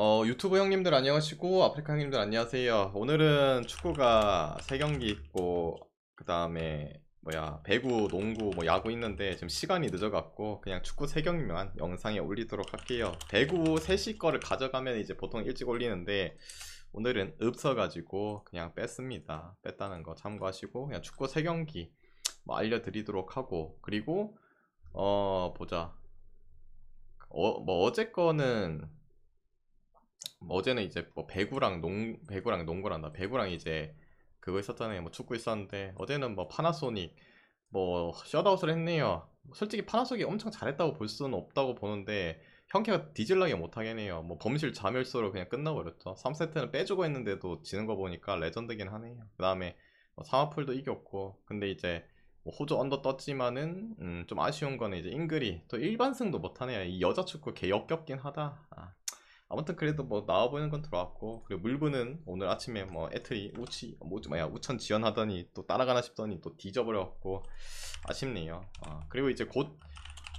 어, 유튜브 형님들 안녕하시고 아프리카 형님들 안녕하세요. 오늘은 축구가 세 경기 있고 그 다음에 뭐야 배구, 농구, 뭐 야구 있는데 지금 시간이 늦어갖고 그냥 축구 세 경기만 영상에 올리도록 할게요. 배구 3시 거를 가져가면 이제 보통 일찍 올리는데 오늘은 없어가지고 그냥 뺐습니다. 뺐다는 거 참고하시고 그냥 축구 세 경기 뭐 알려드리도록 하고 그리고 어 보자. 어, 뭐 어제 거는 뭐 어제는 이제 뭐 배구랑 농 배구랑 농구란다. 배구랑 이제 그거 있었잖아요. 뭐 축구 있었는데 어제는 뭐 파나소닉 뭐 셧아웃을 했네요. 솔직히 파나소닉이 엄청 잘했다고 볼 수는 없다고 보는데 형캐가 뒤질라게 못하겠네요. 뭐 범실 자멸수로 그냥 끝나버렸죠. 3세트는 빼주고 했는데도 지는 거 보니까 레전드긴 하네요. 그 다음에 뭐 사마풀도 이겼고 근데 이제 뭐 호주 언더 떴지만은 음, 좀 아쉬운 거는 이제 잉글이 또 일반승도 못하네요. 이 여자 축구 개 역겹긴 하다. 아, 아무튼 그래도 뭐 나와 보이는 건 들어왔고 그리고 물부는 오늘 아침에 뭐 애틀이 우치 뭐 뭐야 우천 지원하더니 또 따라가나 싶더니 또 뒤져버려갖고 아쉽네요. 아, 그리고 이제 곧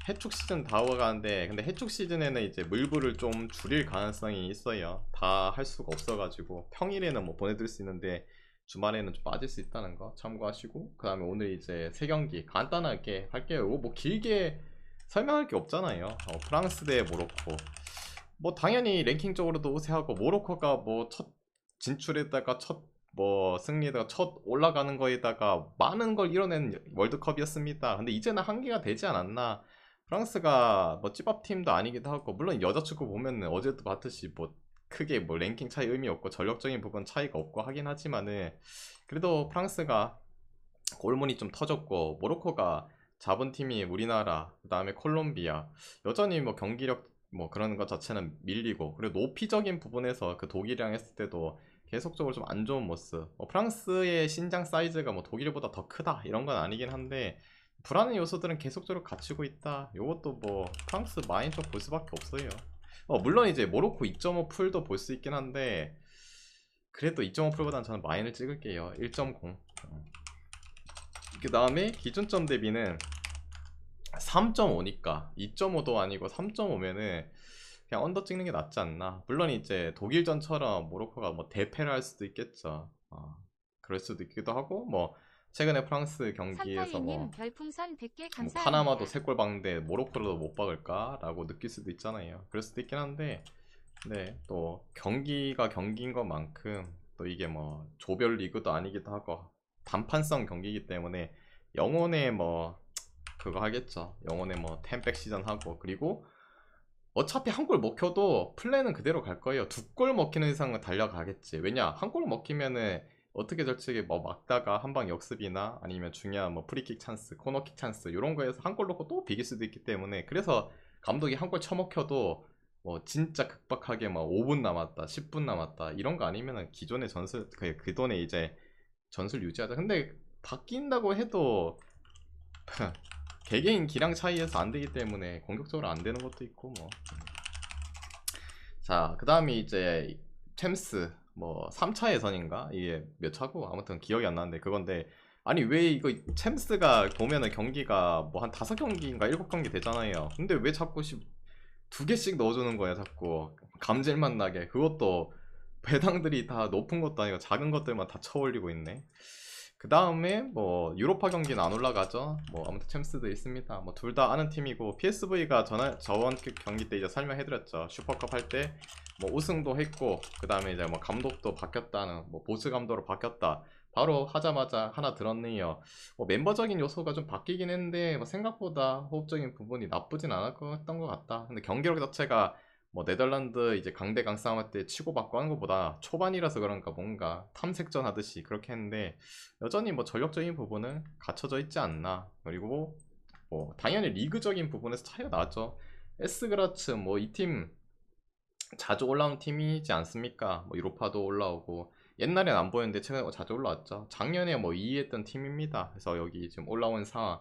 해축 시즌 다가가는데 근데 해축 시즌에는 이제 물부를 좀 줄일 가능성이 있어요. 다 할 수가 없어가지고 평일에는 뭐 보내드릴 수 있는데 주말에는 좀 빠질 수 있다는 거 참고하시고 그 다음에 오늘 이제 세 경기 간단하게 할게요. 뭐 길게 설명할 게 없잖아요. 어, 프랑스 대 모로코. 뭐 당연히 랭킹적으로도 우세하고 모로코가 뭐 첫 진출에다가 첫 뭐 승리에다가 첫 올라가는 거에다가 많은 걸 이뤄낸 월드컵이었습니다. 근데 이제는 한계가 되지 않았나? 프랑스가 뭐 찌밥 팀도 아니기도 하고 물론 여자 축구 보면은 어제도 봤듯이 뭐 크게 뭐 랭킹 차이 의미 없고 전력적인 부분 차이가 없고 하긴 하지만은 그래도 프랑스가 골문이 좀 터졌고 모로코가 잡은 팀이 우리나라 그다음에 콜롬비아 여전히 뭐 경기력 뭐 그런 것 자체는 밀리고 그리고 높이적인 부분에서 그 독일이랑 했을 때도 계속적으로 좀 안 좋은 모습. 뭐 프랑스의 신장 사이즈가 뭐 독일보다 더 크다 이런 건 아니긴 한데 불안한 요소들은 계속적으로 갖추고 있다. 요것도 뭐 프랑스 마인 좀볼 수밖에 없어요. 어, 물론 이제 모로코 2.5 풀도 볼 수 있긴 한데 그래도 2.5 풀보다는 저는 마인을 찍을게요. 1.0 그 다음에 기준점 대비는 3.5니까 2.5도 아니고 3.5면은 그냥 언더 찍는 게 낫지 않나 물론 이제 독일전처럼 모로코가 뭐 대패를 할 수도 있겠죠 어, 그럴 수도 있기도 하고 뭐 최근에 프랑스 경기에서 뭐 삼타이님 별풍선 100개 뭐. 파나마도 세골 박는데 모로코로도 못 박을까 라고 느낄 수도 있잖아요. 그럴 수도 있긴 한데, 네, 또 경기가 경기인 것만큼 또 이게 뭐 조별 리그도 아니기도 하고 단판성 경기이기 때문에 영혼의 뭐 그거 하겠죠. 영혼의 뭐 템백 시전 하고 그리고 어차피 한 골 먹혀도 플랜은 그대로 갈 거예요. 두 골 먹히는 이상은 달려가겠지. 왜냐 한 골 먹히면은 어떻게 저렇게 뭐 막다가 한 방 역습이나 아니면 중요한 뭐 프리킥 찬스, 코너킥 찬스 이런 거에서 한 골 넣고 또 비길 수도 있기 때문에 그래서 감독이 한 골 쳐먹혀도 뭐 진짜 급박하게 막 5분 남았다, 10분 남았다 이런 거 아니면은 기존의 전술 그, 그 돈에 이제 전술 유지하자. 근데 바뀐다고 해도 개개인 기량 차이에서 안 되기 때문에 공격적으로 안 되는 것도 있고 뭐. 자, 그 다음에 이제 챔스 뭐 3차 예선인가? 이게 몇 차고? 아무튼 기억이 안 나는데 그건데 아니 왜 이거 챔스가 보면은 경기가 뭐한 다섯 경기인가 일곱 경기 되잖아요. 근데 왜 자꾸 시- 두 개씩 넣어주는 거야 자꾸 감질만 나게 그것도 배당들이 다 높은 것도 아니고 작은 것들만 다 쳐올리고 있네. 그 다음에 뭐 유로파 경기는 안 올라가죠. 뭐 아무튼 챔스도 있습니다. 뭐 둘 다 아는 팀이고 PSV가 전 저번 그 경기 때 이제 설명해드렸죠. 슈퍼컵 할 때 뭐 우승도 했고 그 다음에 이제 뭐 감독도 바뀌었다는 뭐 보스 감독으로 바뀌었다. 바로 하자마자 하나 들었네요. 뭐 멤버적인 요소가 좀 바뀌긴 했는데 뭐 생각보다 호흡적인 부분이 나쁘진 않았던 것 같다. 근데 경기력 자체가 뭐 네덜란드 이제 강대강 싸움할 때 치고받고 하는 것보다 초반이라서 그런가 뭔가 탐색전 하듯이 그렇게 했는데 여전히 뭐 전력적인 부분은 갖춰져 있지 않나. 그리고 뭐 당연히 리그적인 부분에서 차이가 나죠. 에스그라츠 뭐 이 팀 자주 올라오는 팀이지 않습니까? 뭐 유로파도 올라오고 옛날엔 안 보였는데 최근에 자주 올라왔죠. 작년에 뭐 2위 했던 팀입니다. 그래서 여기 지금 올라온 상황.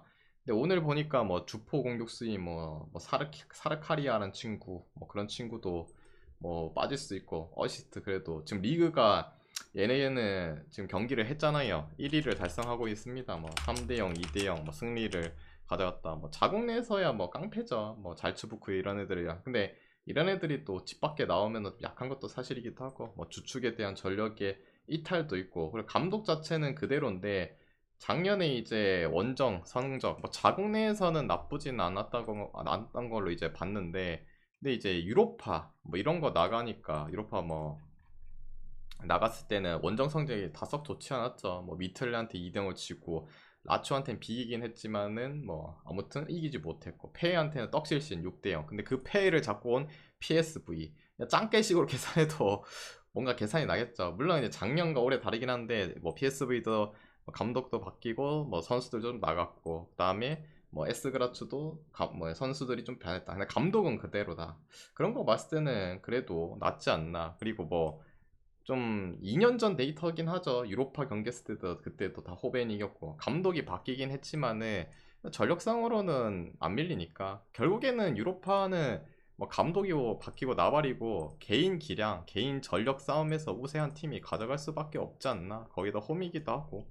근데 오늘 보니까 뭐 주포 공격수인 뭐, 뭐 사르 사르카리아라는 친구 뭐 그런 친구도 뭐 빠질 수 있고 어시스트 그래도 지금 리그가 얘네는 지금 경기를 했잖아요. 1위를 달성하고 있습니다. 뭐 3대 0, 2대 0, 뭐 승리를 가져갔다. 뭐 자국 내에서야 뭐 깡패죠. 뭐 잘츠부크 이런 애들이야. 근데 이런 애들이 또 집 밖에 나오면 약한 것도 사실이기도 하고 뭐 주축에 대한 전력의 이탈도 있고 그리고 감독 자체는 그대로인데 작년에 이제 원정 성적 뭐 자국 내에서는 나쁘진 않았다고 않았던 걸로 이제 봤는데 근데 이제 유로파 뭐 이런 거 나가니까 유로파 뭐 나갔을 때는 원정 성적이 다썩 좋지 않았죠. 뭐 미틀한테 2등을 치고 라초한테는 비기긴 했지만은 뭐 아무튼 이기지 못했고 페이한테는 떡실신 6대 0 근데 그 페이를 잡고 온 PSV 짱깨식으로 계산해도 뭔가 계산이 나겠죠. 물론 이제 작년과 올해 다르긴 한데 뭐 PSV도 감독도 바뀌고 뭐 선수들도 좀 나갔고 그 다음에 뭐 에스그라츠도 가- 뭐 선수들이 좀 변했다. 근데 감독은 그대로다. 그런 거 봤을 때는 그래도 낫지 않나. 그리고 뭐 좀 2년 전 데이터긴 하죠. 유로파 경기 했을 때도 그때도 다 호벤 이겼고 감독이 바뀌긴 했지만은 전력상으로는 안 밀리니까 결국에는 유로파는 뭐 감독이 뭐 바뀌고 나발이고 개인 기량, 개인 전력 싸움에서 우세한 팀이 가져갈 수밖에 없지 않나. 거기다 홈이기도 하고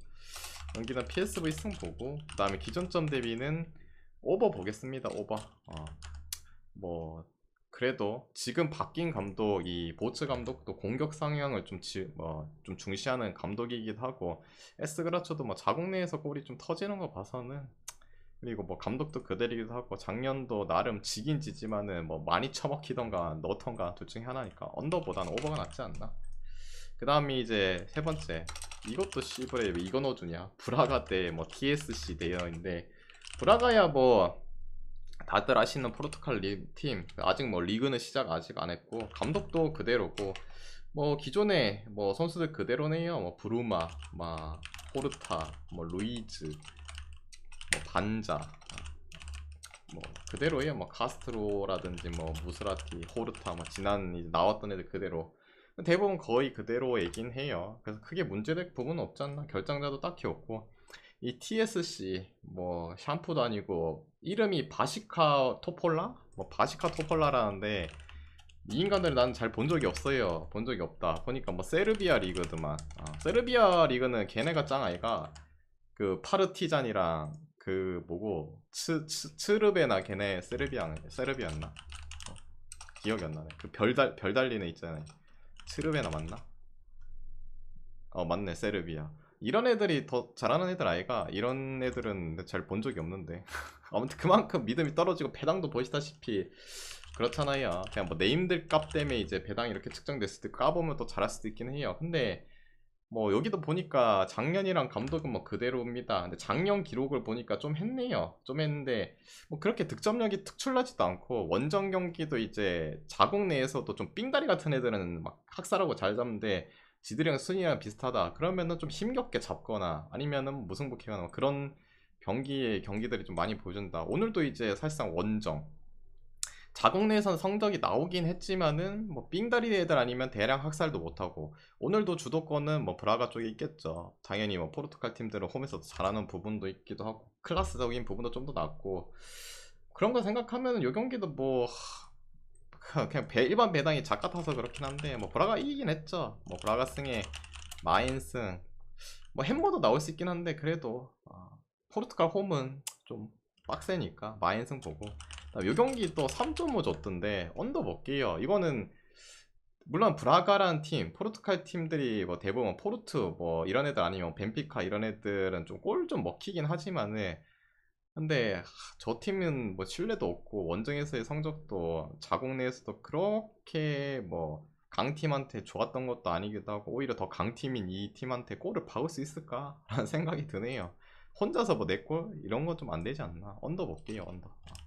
여기는 PSV 승 보고 그 다음에 기존점 대비는 오버 보겠습니다. 오버. 어. 뭐 그래도 지금 바뀐 감독 이 보츠 감독도 공격 상향을 좀, 지, 뭐, 좀 중시하는 감독이기도 하고 에스그라초도 뭐 자국 내에서 골이 좀 터지는 거 봐서는 그리고 뭐 감독도 그대로이기도 하고 작년도 나름 지긴 지지만은 뭐 많이 처먹히던가 넣던가 둘 중에 하나니까 언더보다는 오버가 낫지 않나? 그 다음이 이제 세 번째. 이것도 씨브레 왜 이거 넣어주냐? 브라가 때 뭐 TSC 대여인데 브라가야 뭐 다들 아시는 포르투갈 리, 팀 아직 뭐 리그는 시작 아직 안 했고 감독도 그대로고 뭐 기존에 뭐 선수들 그대로네요. 뭐 브루마 막 포르타 뭐 루이즈 뭐 반자 뭐 그대로예요 뭐 카스트로라든지 뭐 무스라티 호르타 뭐 지난 이제 나왔던 애들 그대로 대부분 거의 그대로이긴 해요 그래서 크게 문제될 부분은 없지 않나 결정자도 딱히 없고 이 TSC 뭐 샴푸도 아니고 이름이 바시카 토폴라? 뭐 바시카 토폴라라는데 이 인간들 나는 잘 본 적이 없어요. 본 적이 없다. 보니까 뭐 세르비아 리그드만. 어, 세르비아 리그는 걔네가 짱 아이가 그 파르티잔이랑 그 뭐고 츠르베나 걔네 세르비아 세르비아였나? 어, 기억이 안 나네. 그 별달 별 달리는 애 있잖아요. 츠르베나 맞나? 어 맞네 세르비아. 이런 애들이 더 잘하는 애들 아이가 이런 애들은 잘 본 적이 없는데 아무튼 그만큼 믿음이 떨어지고 배당도 보시다시피 그렇잖아요 그냥 뭐 네임들 값 때문에 이제 배당이 이렇게 측정됐을 때 까보면 또 잘할 수도 있긴 해요 근데 뭐 여기도 보니까 작년이랑 감독은 뭐 그대로입니다. 근데 작년 기록을 보니까 좀 했네요. 좀 했는데 뭐 그렇게 득점력이 특출나지도 않고 원정 경기도 이제 자국 내에서도 좀 삥다리 같은 애들은 막 학살하고 잘 잡는데 지들이랑 순위랑 비슷하다. 그러면은 좀 힘겹게 잡거나 아니면은 무승부 캐거나 뭐 그런 경기의 경기들이 좀 많이 보여준다. 오늘도 이제 사실상 원정 자국 내에서는 성적이 나오긴 했지만은 뭐 삥다리 애들 아니면 대량 학살도 못하고 오늘도 주도권은 뭐 브라가 쪽에 있겠죠. 당연히 뭐 포르투갈 팀들은 홈에서도 잘하는 부분도 있기도 하고 클라스적인 부분도 좀더 낫고 그런 거 생각하면 요 경기도 뭐 그냥 배, 일반 배당이 작가 타서 그렇긴 한데 뭐 브라가 이기긴 했죠. 뭐 브라가 승에 마인 승 뭐 햄버도 나올 수 있긴 한데 그래도 어, 포르투갈 홈은 좀 빡세니까 마인 승 보고 요 경기 또 3.5 줬던데 언더 볼게요 이거는 물론 브라가란 팀 포르투갈 팀들이 뭐 대부분 포르투 뭐 이런 애들 아니면 벤피카 이런 애들은 좀 골좀 먹히긴 하지만은 근데 하, 저 팀은 뭐 신뢰도 없고 원정에서의 성적도 자국 내에서도 그렇게 뭐 강팀한테 좋았던 것도 아니기도 하고 오히려 더 강팀인 이 팀한테 골을 박을 수 있을까? 라는 생각이 드네요 혼자서 뭐 내 골 이런 거 좀 안 되지 않나 언더 볼게요 언더 어.